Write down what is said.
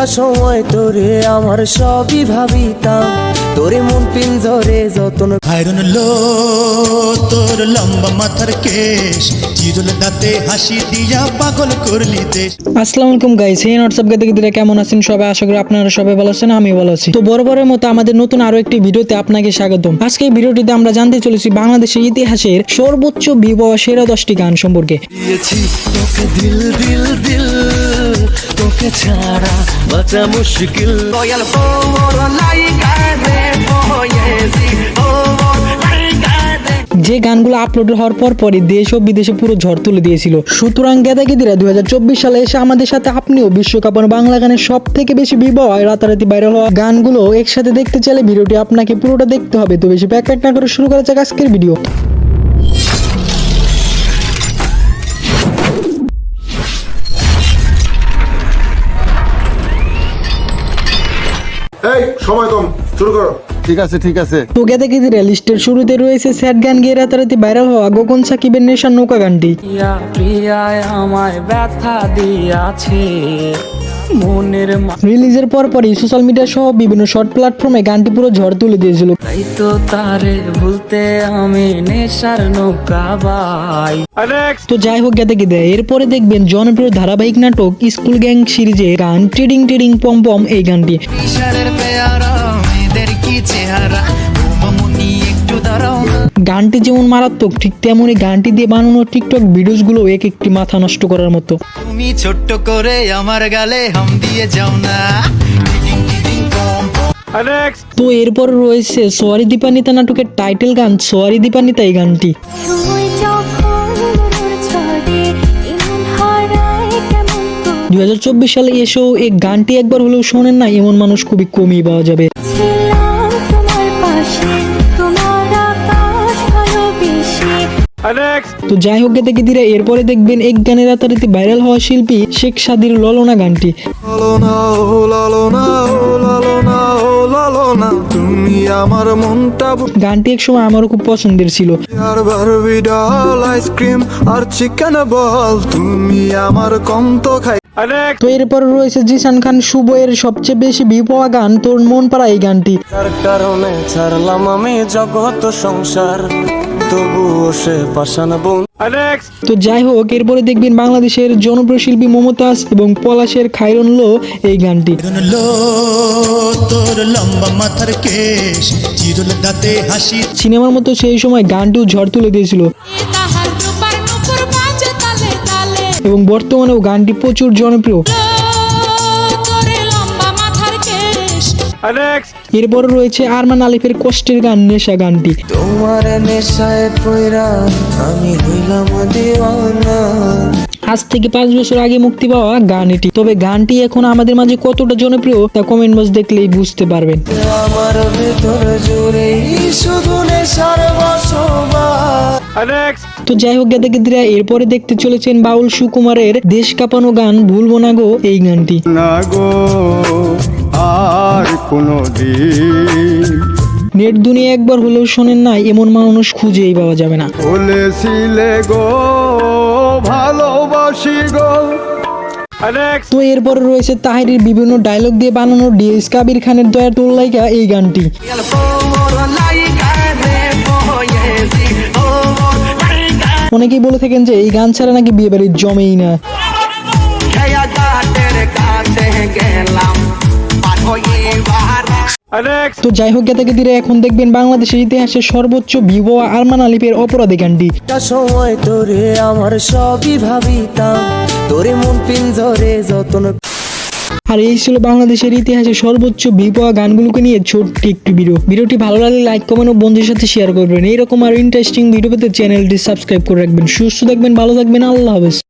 একটা সময় তোরে আমার সবই ভাবিতাম। তোরে মন পিঞ্জরে যতন আয়রন লো তোর লম্বা মাথার কেশ চিরুল দাঁতে হাসি দিয়া পাগল করলি দেশ। আসসালামু আলাইকুম গাইস এই হোয়াটসঅ্যাপ গেতে গেতে কেমন আছেন সবাই? আশা করি আপনারা সবাই ভালো আছেন আমি ভালো আছি। তো বরাবরের মতো আমাদের নতুন আরও একটি ভিডিওতে আপনাকে স্বাগতম। আজকে এই ভিডিওটিতে আমরা জানতে চলেছি বাংলাদেশের ইতিহাসের সর্বোচ্চ বিবাহ সেরা দশটি গান সম্পর্কে। দিয়েছি তোকে দিল দিল দিল। তোকে ছাড়া বাঁচা মুশকিল। দয়াল রে যে গানগুলো আপলোড হওয়ার পর পরই দেশ ও বিদেশে পুরো ঝড় তুলে দিয়েছিল। সুতরাং গেদাগেদিরা দুই হাজার চব্বিশ সালে এসে আমাদের সাথে আপনিও বিশ্বকাপ বাংলা গানের সব থেকে বেশি বিবাহ আর রাতারাতি ভাইরাল হওয়া গানগুলো একসাথে দেখতে চাইলে ভিডিওটি আপনাকে পুরোটা দেখতে হবে। তো বেশি প্যাক প্যাক না করে শুরু করা যাক আজকের ভিডিও। এই সময় কম শুরু করো। ঠিক আছে ঠিক আছে। তো গেদাগেদিরা লিস্টের শুরুতে রয়েছে স্যাড গান গিয়ে রাতারাতি ভাইরাল হওয়া গগন সাকিবের নেশার নৌকা গানটি। প্রিয়া প্রিয়ায় আমায় ব্যথা দিয়াছে। মনের রিলিজের পর পরই সোশ্যাল মিডিয়া সহ বিভিন্ন শর্ট প্ল্যাটফর্মে গানটি পুরো ঝড় তুলে দিয়েছিল। মাথায় তো তারে ভুলতে আমি নেশার নৌকা বাই। তো যাই হোক গেদে গেদে এরপরে দেখবেন জনপ্রিয় ধারাবাহিক নাটক স্কুল গ্যাং সিরিজে গান টিডিং টিডিং পম পম এই গানটি। ইশারের পেয়ারা মেয়েদের কি চেহারা? গানটি যেমন মারাত্মক ঠিক তেমনই গানটি দিয়ে বানানো টিকটক ভিডিওসগুলো এক একটি মাথা নষ্ট করার মতো। তুমি ছোট্ট করে আমার গালে হাম দিয়ে যাও না। তো এরপর রয়েছে সোয়ারি দীপানিতা নাটকের টাইটেল গান সোয়ারি দীপানিতা এই গানটি। দুই সালে এসেও এই গানটি একবার হলেও শোনেন না এমন মানুষ খুবই কমই পাওয়া যাবে। তো যাই হোক দেখে দিলে এরপরে দেখবেন এক গানের রাতারাতি ভাইরাল হওয়া শিল্পী শেখ সাদির ললনা গানটি। তুমি আমার মনটা গানটি এক সময় আমারও খুব পছন্দের ছিল। আর আইসক্রিম আর চিকেন বল তুমি আমার কন্ত খাই তো এরপর রয়েছে জিসান খান শুভ এর সবচেয়ে বেশি ভিউ পাওয়া গান তোর মন পাড়া এই গানটি। তার কারণে ছাড়লাম আমি জগত সংসার। তবুও সে পাশান বোন। তো যাই হোক এরপরে দেখবেন বাংলাদেশের জনপ্রিয় শিল্পী মমতাজ এবং পলাশের খাইরন লো এই গানটি। আয়রন লো তোর লম্বা মাথার কেশ চিরুল দাঁতে হাসি। সিনেমার মতো সেই সময় গানটিও ঝড় তুলে দিয়েছিল। এবং বর্তমানেও গানটি প্রচুর জনপ্রিয়। এরপর রয়েছে আরমান আলিফের কষ্টের গান নেশা গানটি। তোমার নেশায় পয়রা আমি হইলাম দিওয়ানা। আজ থেকে পাঁচ বছর আগে মুক্তি পাওয়া গান এটি তবে গানটি এখন আমাদের মাঝে কতটা জনপ্রিয় তা কমেন্ট বক্স দেখলেই বুঝতে পারবেন। আমার ভেতর জুড়ে শুধু নেশার বসবাস। তো যাই হোক গেদা গেদিরা এরপরে দেখতে চলেছেন বাউল সুকুমারের দেশ কাঁপানো গান ভুলবো না গো এই গানটি। না গো। আর কোনো দিন নেট দুনিয়া একবার হলেও শোনেন না এমন মানুষ খুঁজেই পাওয়া যাবে না। বলেছিলে গো ভালোবাসি গো। তো এরপর রয়েছে তাহিরের বিভিন্ন ডায়লগ দিয়ে বানানো ডিএস কাবির খানের দয়া তোল্লাইকা এই গানটি। অনেকেই বলে থাকেন যে এই গান ছাড়া নাকি বিয়ে বাড়ির জমেই না। তো যাই হোক গেতাকে দিলে এখন দেখবেন বাংলাদেশের ইতিহাসে সর্বোচ্চ ভিভো আরমান আলিফের অপরাধী গানটি। সময় তোরে আমার সবই ভাবিতাম তোরে মন পিঞ্জরে যতন আর এই ছিল বাংলাদেশের ইতিহাসে সর্বোচ্চ ভিভো গানগুলোকে নিয়ে ছোট্ট একটি ভিডিও। ভিডিওটি ভালো লাগলে লাইক কমেন্ট ও বন্ধুদের সাথে শেয়ার করবেন। এইরকম আর ইন্টারেস্টিং ভিডিও পেতে চ্যানেলটি সাবস্ক্রাইব করে রাখবেন। সুস্থ থাকবেন ভালো থাকবেন আল্লাহ হাফেজ।